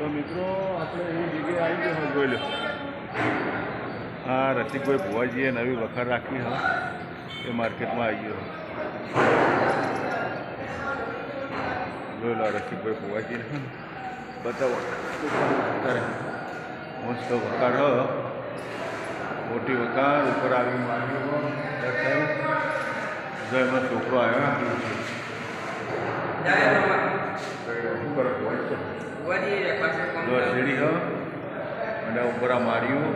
તો મિત્રો આપણે એવી જગ્યાએ આવી ગયો જોઈ લો. હા રસિકભાઈ ભુવાજીએ નવી વખાર રાખી હા. એ માર્કેટમાં આવી ગયો. જોઈ લો રસિકભાઈ ભુવાજીને બતાવો. અત્યારે મસ્ત વખાર હ. મોટી વખાર ઉપર આવી માંગ્યો જો એમાં છોકરો આવ્યો છે જો સીડી હ અને ઉપર આ માળિયું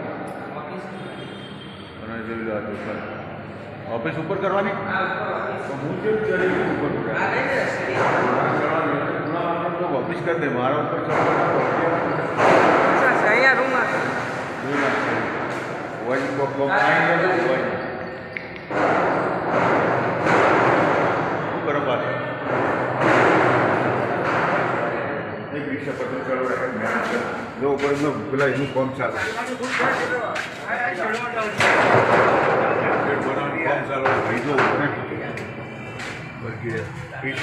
અને જોઈ લો આ દુકાન. ઓફિસ ઉપર કરવાની? હું કેમ ચડી ઉપર ઓફિસ કરી દે. મારા ઉપર અહીંયા રૂમમાં વોઇસ કોક કોક આઈ ગયો વોઇસ શું કરો પાછું એક રિક્ષા પર રાખે મહેનત કરે જો ઉપર એમનો પેલા એનું કામ ચાલે. કામ ચાલે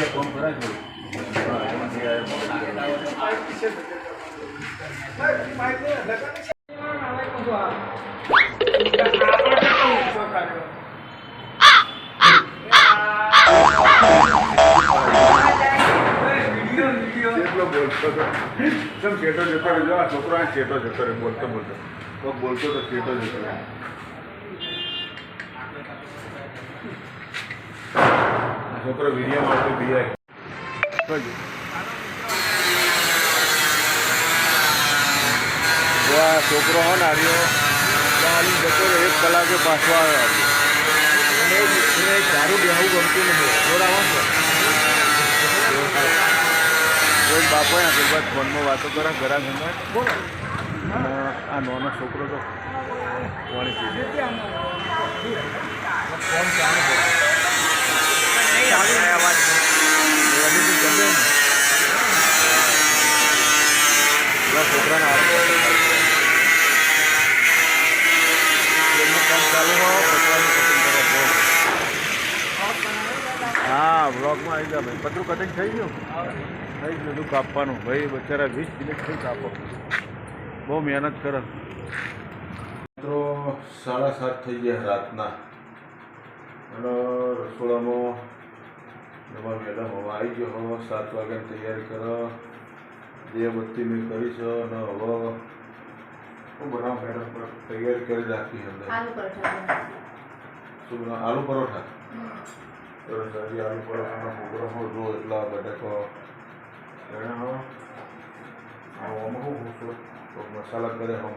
કામ કરાય ચેટો જતો રહેજો. આ છોકરો ચેટો જતો રહે, બોલતો બોલતો. કોક બોલતો તો ચેટો જતો રહે. છોકરો વીડિયો માટે આ છોકરો હો ને આર્યો ચાલી જતો રહે, એક કલાકે પાછો આવ્યો. અને દારૂ બેહવું ગમતું નથી. થોડા વાંચો રોજ બાપો આગળ બાદ ફોનમાં વાતો કરે, ઘરા ઘરમાં બોલો. આ નાનો છોકરો તો વાણી ફોન ચાલુ છોકરાને કામ ચાલુ હોય હા બ્લોગમાં આવી ગયા ભાઈ. પતરું કટિંગ થઈ ગયું? થઈ જ બધું કાપવાનું ભાઈ બચારા વીસ મિનિટ થઈ કાપો બહુ મહેનત કરે. મિત્રો સાડા સાત થઈ ગયા રાતના. અને રસોડામાં તમારા મેડમ હવે આવી ગયો. હવે સાત વાગ્યાની તૈયારી કરો. જે બધી મેં કરી છે અને હવે શું બનાવ મેડમ તૈયારી કરી રાખી અંદર. આલુ શું બનાવ? આલુ પરોઠા? આલુ પરોઠાનો પ્રોગ્રામ જો એટલા બટાકો હો આમાં હું છું તો મસાલા કરે હમ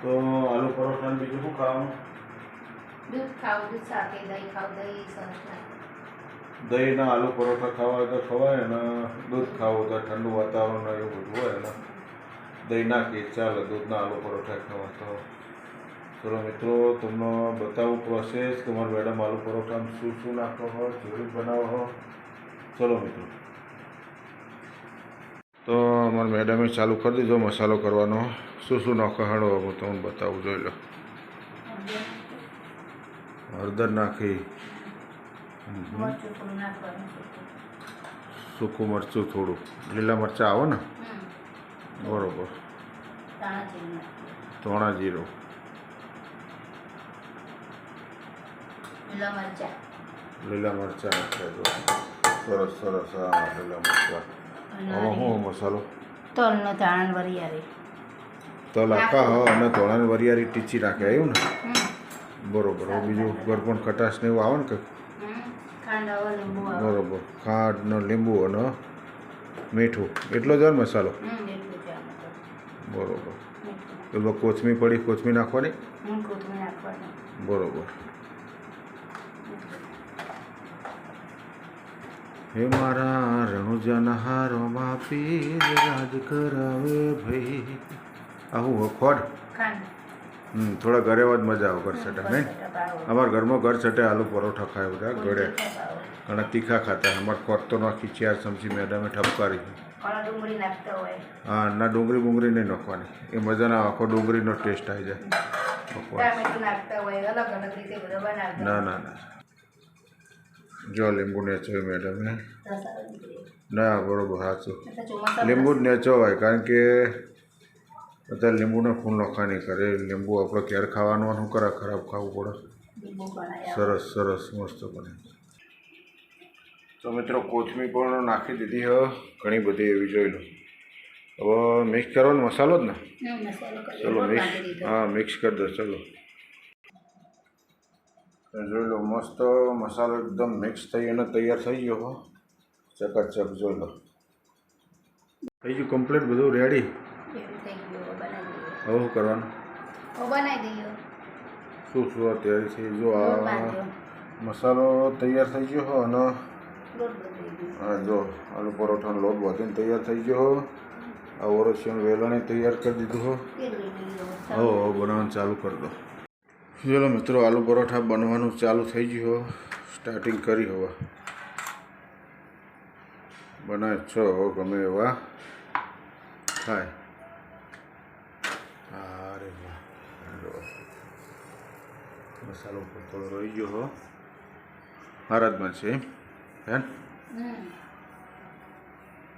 તો આલુ પરોઠા બીજું શું ખાવાનું દૂધ ખાવ દૂધ સાથે દહીં ખાવ દહીં સરસ દહીંના આલુ પરોઠા ખાવા તો ખવાય અને દૂધ ખાવું તો ઠંડુ વાતાવરણ એવું બધું હોય ને દહીં નાખી ચાલે દૂધના આલુ પરોઠા ખાવા તો ચલો મિત્રો તમને બતાવું પ્રોસેસ તમારું મેડમ આલુ પરોઠામાં શું શું નાખો હો કેવી બનાવો હો ચલો મિત્રો તો અમારા મેડમે ચાલુ કરી દીધો મસાલો કરવાનો. શું શું નાખો હાડો હું તમને બતાવું જોઈ લો. હળદર નાખી. સૂકું. મરચું થોડું. લીલા મરચાં આવો ને? બરોબર. ધાણા જીરું. લીલા મરચાં. નાખ્યા સરસ સરસ. હા લીલા મરચાં. અને હું મસાલો? તલનો ધાણા વરિયાળી. તલ આખા હ અને ધોળાની વરિયાળી ટીચી નાખ્યા આવ્યું ને? બરોબર હવે બીજું ઉપર પણ ખટાશ ને એવું આવે ને કે બરોબર ખાંડ ને લીંબુ અને મીઠું એટલો જ મસાલો. બરોબર. પેલો કોથમી પડી કોથમી નાખવાની. બરોબર. હે મારા રણુજાના હારોમાં પીર રાજ કરાવે ભાઈ. આવું ખોડ. હમ થોડા ઘરે જ મજા આવે ઘર સટા નહીં? અમારા ઘરમાં ઘર છટે આલુ પરોઠા ખાય બધા ગળે અને ઘણા તીખા ખાતા અમારે ખોટ તો નાખી ચાર ચમચી મેડમે ઠપકારી. હા ના ડુંગળી બુંગળી નહીં નાખવાની. એ મજા ના આખો ડુંગળીનો ટેસ્ટ આવી જાય. ના ના ના. જો લીંબુ નેચો મેડમ હે. ના બરોબર સાચું લીંબુ જ નેચવાય કારણ કે અત્યારે લીંબુને ખૂન નોખા નહીં કરે. લીંબુ આપણે ક્યારે ખાવાનું શું કરે? ખરાબ ખાવું પડે. સરસ સરસ મસ્ત બને. તો મિત્રો કોથમી પણ નાખી દીધી હ. ઘણી બધી એવી જોઈ લો. હવે મિક્સ કરવાનો મસાલો જ ને? ચલો મિક્સ હા મિક્સ કરી દો ચલો. જોઈ લો મસ્ત મસાલો એકદમ મિક્સ થઈ અને તૈયાર થઈ ગયો હો. ચકાચક જોઈ લો. થઈ ગયું કમ્પ્લીટ બધું રેડી હવે કરવાનું? શું શું અત્યારે છે? જો આ મસાલો તૈયાર થઈ ગયો હો અને આ જો આલુ પરોઠાનો લોટ બાંધીને તૈયાર થઈ ગયો હો. આ ઓરસિયન વેલણે તૈયાર કરી દીધું હો. હો હો બનાવવાનું ચાલુ કરી દો. ચલો મિત્રો આલુ પરોઠા બનવાનું ચાલુ થઈ ગયું. હો સ્ટાર્ટિંગ કરી હવે. બનાવે છો ગમે એવા. થાય અરે મસાલો થોડો રહી ગયો હો. હારાજમાં છે એમ. હે?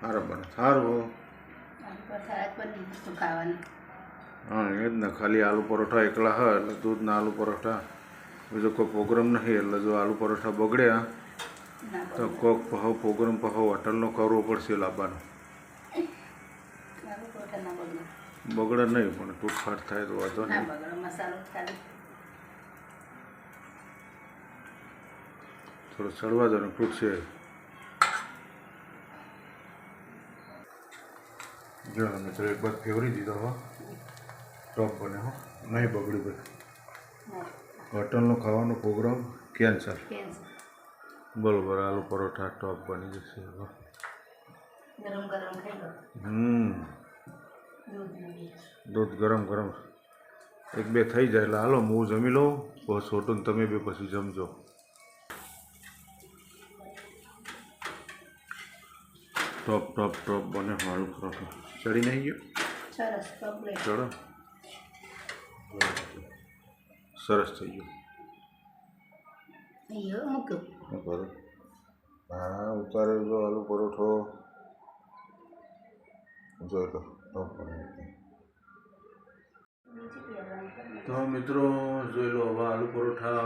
સારા બને. સારું ખાવાનું. હા એ જ ને. ખાલી આલુ પરોઠા એકલા હા એટલે દૂધના આલુ પરોઠા. બીજો કોઈ પ્રોગ્રામ નહીં એટલે જો આલુ પરોઠા બગડ્યા તો કોક પહાવ પ્રોગ્રામ પહાવ હોટલનો કરવો પડશે લાવવાનો બગડે. નહીં પણ તૂટફાટ થાય તો વાંધો નહીં. થોડો ચડવા દો ને તૂટશે. જો મિત્રો એક બાદ ફેવરી દીધો હો. ટોપ બને હો નહીં બગડ્યું ભાઈ હોટલનો ખાવાનો પ્રોગ્રામ કેન્સલ. બરોબર આલુ પરોઠા ટોપ બની જશે હમ. દૂધ ગરમ ગરમ. એક બે થઈ જાય એટલે હાલો હું જમી લઉં બસ હોટલ તમે બે પછી જમજો. ટોપ ટોપ ટોપ બને મારું પરોઠા. ચડી નહીં ગયો? સરસ ચડો. સરસ થઈ ગયું. શું કરું? હા ઉતારે જો આલુ પરોઠો. જોઈ લો તો મિત્રો જોઈ લો હવે આલુ પરોઠા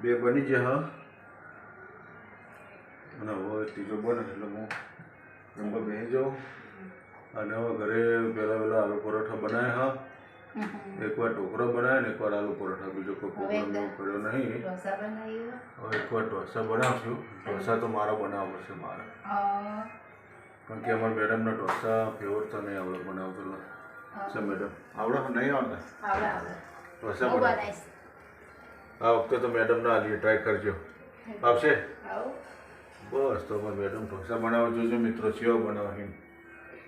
બે બની ગયા અને હવે ત્રીજો બને એટલે હું નંબર બેસી જાઉં. અને હવે ઘરે પહેલાં પહેલાં આલુ પરોઠા બનાવ્યા હા. એકવાર ઢોકળો બનાવ્યો ને એકવાર આલુ પરોઠા. બીજો કોઈ પ્રોબ્લેમ એવો કર્યો નહીં. હવે એકવાર ઢોસા બનાવશું. ઢોસા તો મારા બનાવવો છે મારે. પણ કારણ કે અમારા મેડમના ઢોસા ફેવર તો નહીં આવડે બનાવતો છે મેડમ? આવડે નહીં આવડે? ઢોસા બનાવ. બનાવીશ. આ વખતે તો મેડમના આલી ટ્રાય કરજો. આવશે? બસ તો અમારા મેડમ ઢોસા બનાવવા જોજો મિત્રો સેવા બનાવો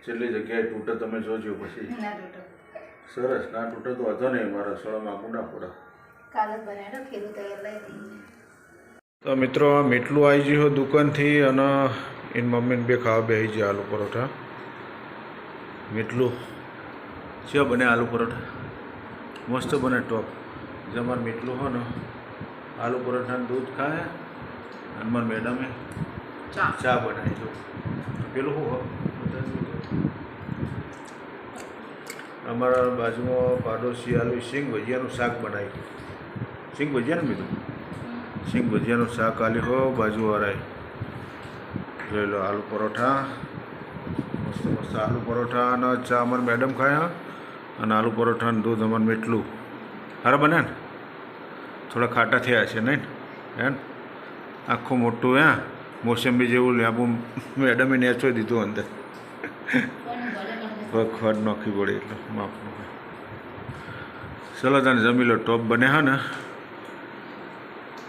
છેલ્લી જગ્યાએ તૂટે તમે જોજો પછી. સરસ. ના તૂટે તો હતો નહીં મારા રસોડામાં કાલે બનાવ્યો તૈયાર લઈ દઈએ તો મિત્રો આ મીઠલું આવી ગયું દુકાનથી અને એની મમ્મીને બે ખાવા બે આવી ગયા આલુ પરોઠા. મીઠલું. છે બને આલુ પરોઠા? મસ્ત બને ટોપ. જે મારે મીઠલું હોય ને આલુ પરોઠાનું દૂધ ખાય અને મારા મેડમે ચા. ચા બનાવી દો પેલું શું હોય? અમારા બાજુમાં પાડોશી આલુ સિંગ ભજીયાનું શાક બનાવ્યું સિંગ ભજીયા ને બીજું સિંગ ભજીયાનું શાક આલી હો બાજુવાળાએ જોઈ લો આલુ પરોઠા. મસ્ત મસ્ત આલુ પરોઠા અને ચા અમારે મેડમ ખાયા અને આલુ પરોઠા ને દૂધ અમારે મીઠલું સારા બને ને? થોડા ખાટા થયા છે, નહીં હે આખું મોટું, હે. મોસંબી જેવું લેબુ મેડમે નેચોઈ દીધું અંદર. વખવાડ નાખવી પડે એટલે માફ ચલો તને જમી લો ટોપ બને હા ને.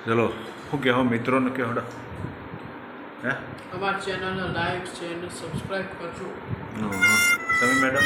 ચલો શું કહેવા મિત્રોને કહેવડા? હે? અમારી ચેનલને લાઈક છે અને સબસ્ક્રાઈબ કરજો. હં, હં. તમે મેડમ